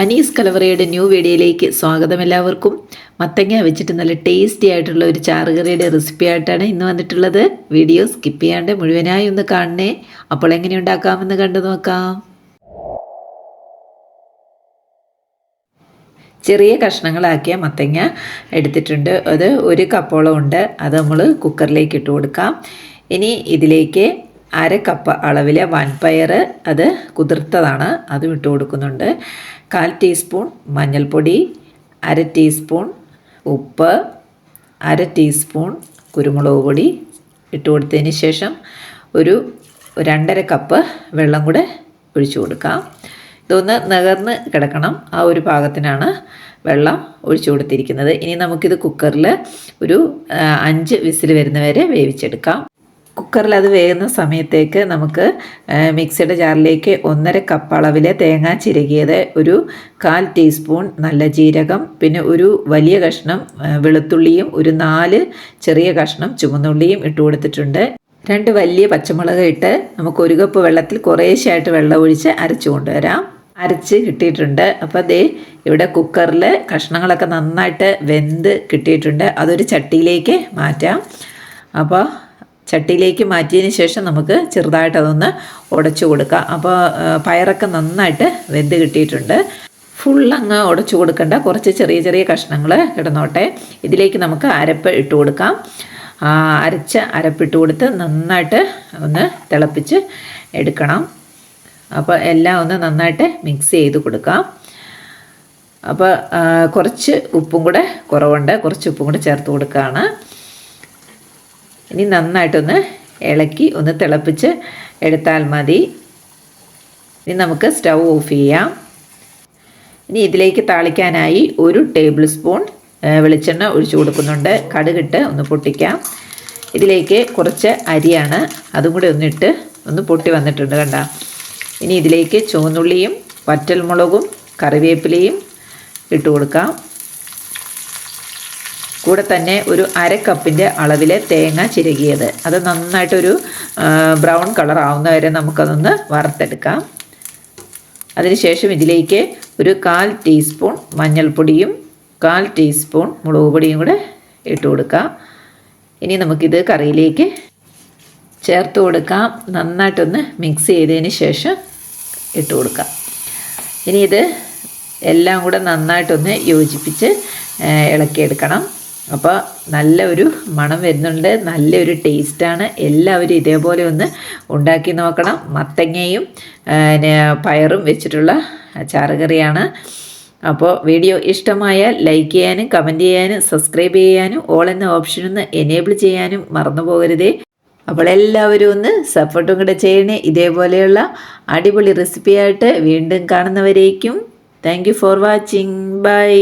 Anees കലവറയുടെ new വീഡിയോയിലേക്ക് സ്വാഗതം എല്ലാവർക്കും. മത്തങ്ങ വെച്ചിട്ട് നല്ല ടേസ്റ്റി ആയിട്ടുള്ള ഒരു ചാറുകറിയുടെ റെസിപ്പി ആയിട്ടാണ് ഇന്ന് വന്നിട്ടുള്ളത്. വീഡിയോ സ്കിപ്പ് ചെയ്യാണ്ട് മുഴുവനായി ഒന്ന് കാണണേ. അപ്പോൾ എങ്ങനെ ഉണ്ടാക്കാമെന്ന് കണ്ടു നോക്കാം. ചെറിയ കഷ്ണങ്ങളാക്കിയ മത്തങ്ങ എടുത്തിട്ടുണ്ട്. അത് ഒരു കപ്പോളം ഉണ്ട്. അത് നമ്മൾ കുക്കറിലേക്ക് ഇട്ട് കൊടുക്കാം. ഇനി ഇതിലേക്ക് അര കപ്പ് അളവിലെ വൻപയർ അത് കുതിർത്തതാണ്. അതും ഇട്ട് കൊടുക്കുന്നുണ്ട്. കാൽ ടീസ്പൂൺ മഞ്ഞൾപ്പൊടി അര ടീസ്പൂൺ ഉപ്പ് അര ടീസ്പൂൺ കുരുമുളക് പൊടി ഇട്ട് കൊടുത്തതിന് ശേഷം ഒരു രണ്ടര കപ്പ് വെള്ളം കൂടെ ഒഴിച്ചു കൊടുക്കാം. ഇതൊന്ന് നികർന്ന് കിടക്കണം. ആ ഒരു പാകത്തിനാണ് വെള്ളം ഒഴിച്ചു കൊടുത്തിരിക്കുന്നത്. ഇനി നമുക്കിത് കുക്കറിൽ ഒരു അഞ്ച് വിസിൽ വരുന്നവരെ വേവിച്ചെടുക്കാം. കുക്കറിൽ അത് വേകുന്ന സമയത്തേക്ക് നമുക്ക് മിക്സിയുടെ ജാറിലേക്ക് ഒന്നര കപ്പ് അളവിൽ തേങ്ങ ചിരകിയത് ഒരു കാൽ ടീസ്പൂൺ നല്ല ജീരകം പിന്നെ ഒരു വലിയ കഷ്ണം വെളുത്തുള്ളിയും ഒരു നാല് ചെറിയ കഷ്ണം ചുമന്നുള്ളിയും ഇട്ട് കൊടുത്തിട്ടുണ്ട്. രണ്ട് വലിയ പച്ചമുളക് ഇട്ട് നമുക്ക് ഒരു കപ്പ് വെള്ളത്തിൽ കുറേശ്ശായിട്ട് വെള്ളം ഒഴിച്ച് അരച്ചു കൊണ്ടുവരാം. അരച്ച് കിട്ടിയിട്ടുണ്ട്. അപ്പോൾ അതേ ഇവിടെ കുക്കറിൽ കഷ്ണങ്ങളൊക്കെ നന്നായിട്ട് വെന്ത് കിട്ടിയിട്ടുണ്ട്. അതൊരു ചട്ടിയിലേക്ക് മാറ്റാം. അപ്പോൾ ചട്ടിയിലേക്ക് മാറ്റിയതിന് ശേഷം നമുക്ക് ചെറുതായിട്ട് അതൊന്ന് ഉടച്ചു കൊടുക്കാം. അപ്പോൾ പയറൊക്കെ നന്നായിട്ട് വെന്ത് കിട്ടിയിട്ടുണ്ട്. ഫുൾ അങ്ങ് ഉടച്ചു കൊടുക്കേണ്ട. കുറച്ച് ചെറിയ ചെറിയ കഷ്ണങ്ങൾ കിടന്നോട്ടെ ഇതിലേക്ക് നമുക്ക് അരപ്പ് ഇട്ട് കൊടുക്കാം. അരച്ച അരപ്പിട്ട് കൊടുത്ത് നന്നായിട്ട് ഒന്ന് തിളപ്പിച്ച് എടുക്കണം. അപ്പോൾ എല്ലാം ഒന്ന് നന്നായിട്ട് മിക്സ് ചെയ്ത് കൊടുക്കാം. അപ്പോൾ കുറച്ച് ഉപ്പും കൂടെ കുറവുണ്ട്. കുറച്ച് ഉപ്പും കൂടെ ചേർത്ത് കൊടുക്കുകയാണ്. ഇനി നന്നായിട്ടൊന്ന് ഇളക്കി ഒന്ന് തിളപ്പിച്ച് എടുത്താൽ മതി. ഇനി നമുക്ക് സ്റ്റൗ ഓഫ് ചെയ്യാം. ഇനി ഇതിലേക്ക് താളിക്കാനായി ഒരു ടേബിൾ സ്പൂൺ വെളിച്ചെണ്ണ ഒഴിച്ചു കൊടുക്കുന്നുണ്ട്. കടുകിട്ട് ഒന്ന് പൊട്ടിക്കാം. ഇതിലേക്ക് കുറച്ച് അരിയാണ് അതും കൂടി ഒന്നിട്ട് ഒന്ന് പൊട്ടി വന്നിട്ടുണ്ട് കണ്ട. ഇനി ഇതിലേക്ക് ചുവന്നുള്ളിയും വറ്റൽമുളകും കറിവേപ്പിലയും ഇട്ട് കൊടുക്കാം. കൂടെ തന്നെ ഒരു അര കപ്പിന്റെ അളവിലെ തേങ്ങ ചിരകിയത്. അത് നന്നായിട്ടൊരു ബ്രൗൺ കളർ ആവുന്ന വരെ നമുക്കതൊന്ന് വറുത്തെടുക്കാം. അതിനുശേഷം ഇതിലേക്ക് ഒരു കാൽ ടീസ്പൂൺ മഞ്ഞൾപ്പൊടിയും കാൽ ടീസ്പൂൺ മുളക് പൊടിയും കൂടെ ഇട്ട് കൊടുക്കാം. ഇനി നമുക്കിത് കറിയിലേക്ക് ചേർത്ത് കൊടുക്കാം. നന്നായിട്ടൊന്ന് മിക്സ് ചെയ്തതിന് ശേഷം ഇട്ട് കൊടുക്കാം. ഇനി ഇത് എല്ലാം കൂടെ നന്നായിട്ടൊന്ന് യോജിപ്പിച്ച് ഇളക്കിയെടുക്കണം. അപ്പോൾ നല്ല ഒരു മണം വരുന്നുണ്ട് നല്ലൊരു ടേസ്റ്റാണ് എല്ലാവരും ഇതേപോലെ ഒന്ന് ഉണ്ടാക്കി നോക്കണം. മത്തങ്ങയും പയറും വെച്ചിട്ടുള്ള ചാറുകറിയാണ് അപ്പോൾ വീഡിയോ ഇഷ്ടമായാൽ ലൈക്ക് ചെയ്യാനും കമന്റ് ചെയ്യാനും സബ്സ്ക്രൈബ് ചെയ്യാനും ഓൾ എന്ന ഓപ്ഷൻ ഒന്ന് എനേബിൾ ചെയ്യാനും മറന്നു പോകരുതേ അപ്പോൾ എല്ലാവരും ഒന്ന് സപ്പോർട്ടും കൂടെ ചെയ്യണേ. ഇതേപോലെയുള്ള അടിപൊളി റെസിപ്പിയായിട്ട് വീണ്ടും കാണുന്നവരേക്കും. Thank for watching bye